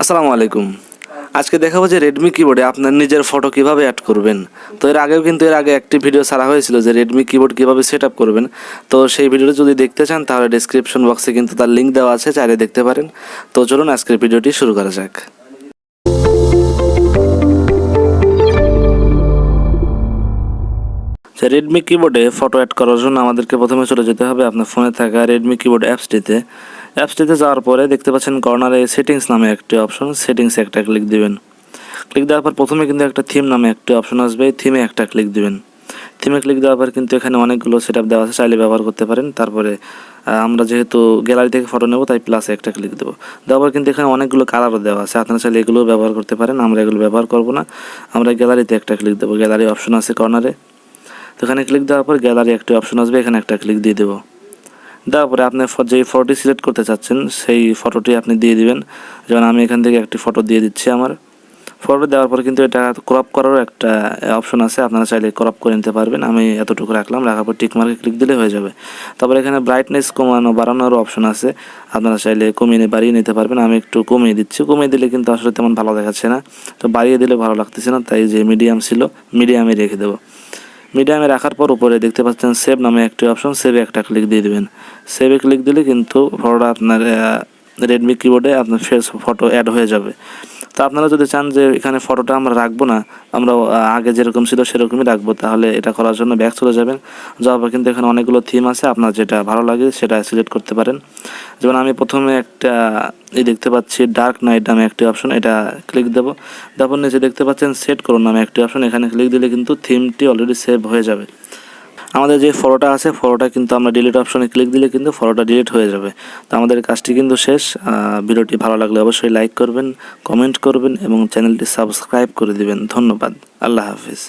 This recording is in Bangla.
আসসালামু আলাইকুম। আজকে দেখাবো যে রেডমি কিবোর্ডে আপনার নিজের ফটো কীভাবে অ্যাড করবেন। তো এর আগেও কিন্তু এর আগে একটি ভিডিও ছাড়া হয়েছিল যে রেডমি কিবোর্ড কীভাবে সেট আপ করবেন। তো সেই ভিডিওটা যদি দেখতে চান, তাহলে ডিসক্রিপশন বক্সে কিন্তু তার লিঙ্ক দেওয়া আছে, চাইলে দেখতে পারেন। তো চলুন আজকের ভিডিওটি শুরু করা যাক। রেডমি কিবোর্ডে ফটো অ্যাড করার জন্য আমাদেরকে প্রথমে চলে যেতে হবে আপনার ফোনে থাকা রেডমি কিবোর্ড অ্যাপসটিতে অ্যাপসটিতে যাওয়ার পরে দেখতে পাচ্ছেন কর্নারে সেটিংস নামে একটি অপশন সেটিংস একটা ক্লিক দিবেন। ক্লিক দেওয়ার পর প্রথমে কিন্তু একটা থিম নামে একটি অপশন আসবে থিমে একটা ক্লিক দিবেন। থিমে ক্লিক দেওয়ার পর কিন্তু এখানে অনেকগুলো সেট আপ দেওয়া আছে, চাইলে ব্যবহার করতে পারেন। তারপরে আমরা যেহেতু গ্যালারি থেকে ফটো নেব, তাই প্লাসে একটা ক্লিক দেবো। দেওয়ার পর কিন্তু এখানে অনেকগুলো কালারও দেওয়া আছে। আপনারা চাইলে এগুলো ব্যবহার করতে পারেন, আমরা এগুলো ব্যবহার করব না। আমরা গ্যালারিতে একটা ক্লিক দেবো গ্যালারি অপশন আছে কর্নারে তো এখানে ক্লিক দেওয়ার পর গ্যালারি একটি অপশন আসবে, এখানে একটা ক্লিক দিয়ে দেবো। দেওয়ার পরে আপনি যেই ফটোটি সিলেক্ট করতে চাচ্ছেন, সেই ফটোটি আপনি দিয়ে দিবেন। যেমন আমি এখান থেকে একটি ফটো দিয়ে দিচ্ছি আমার। ফটো দেওয়ার পর কিন্তু এটা ক্রপ করারও একটা অপশন আছে। আপনারা চাইলে ক্রপ করে নিতে পারবেন। আমি এতটুকু রাখলাম। রাখার পর টিক মার্কে ক্লিক দিলে হয়ে যাবে। তারপর এখানে ব্রাইটনেস কমানো, বাড়ানোরও অপশন আছে। আপনারা চাইলে কমিয়ে বাড়িয়ে নিতে পারবেন। আমি একটু কমিয়ে দিচ্ছি। কমিয়ে দিলে কিন্তু আসলে তেমন ভালো দেখাচ্ছে না। তো বাড়িয়ে দিলে ভালো লাগতেছে না। তাই যে মিডিয়াম ছিল মিডিয়ামে রেখে দেবো। মিডিয়ামে রাখার পর উপরে দেখতে পাচ্ছেন সেভ নামে একটি অপশন সেভে একটা ক্লিক দিয়ে দেবেন। সেভে ক্লিক দিলে কিন্তু ফটোটা আপনার রেডমি কিবোর্ডে আপনার ফেস ফটো অ্যাড হয়ে যাবে। তো আপনারা যদি চান যে এখানে ফটোটা আমরা রাখব না, আমরা আগে যেরকম ছিল সেরকমই রাখব, তাহলে এটা করার জন্য ব্যাক চলে যাবেন। যাওয়ার কিন্তু এখানে অনেকগুলো থিম আছে, আপনার যেটা ভালো লাগে সেটা সিলেক্ট করতে পারেন। যেমন আমি প্রথমে একটা এই দেখতে পাচ্ছি ডার্ক নাইট নামে একটি অপশন এটা ক্লিক দেবো। তারপর নিচে দেখতে পাচ্ছেন সেট করুন নামে একটি অপশন এখানে ক্লিক দিলে কিন্তু থিমটি অলরেডি সেভ হয়ে যাবে। আমাদের যে ফটোটা আছে ফটোটা কিন্তু আমরা ডিলিট অপশনে ক্লিক দিলে কিন্তু ফটোটা ডিলিট হয়ে যাবে। তো আমাদের কাজটি কিন্তু শেষ। ভিডিওটি ভালো লাগলে অবশ্যই লাইক করবেন কমেন্ট করবেন এবং চ্যানেলটি সাবস্ক্রাইব করে দিবেন। ধন্যবাদ। আল্লাহ হাফিজ।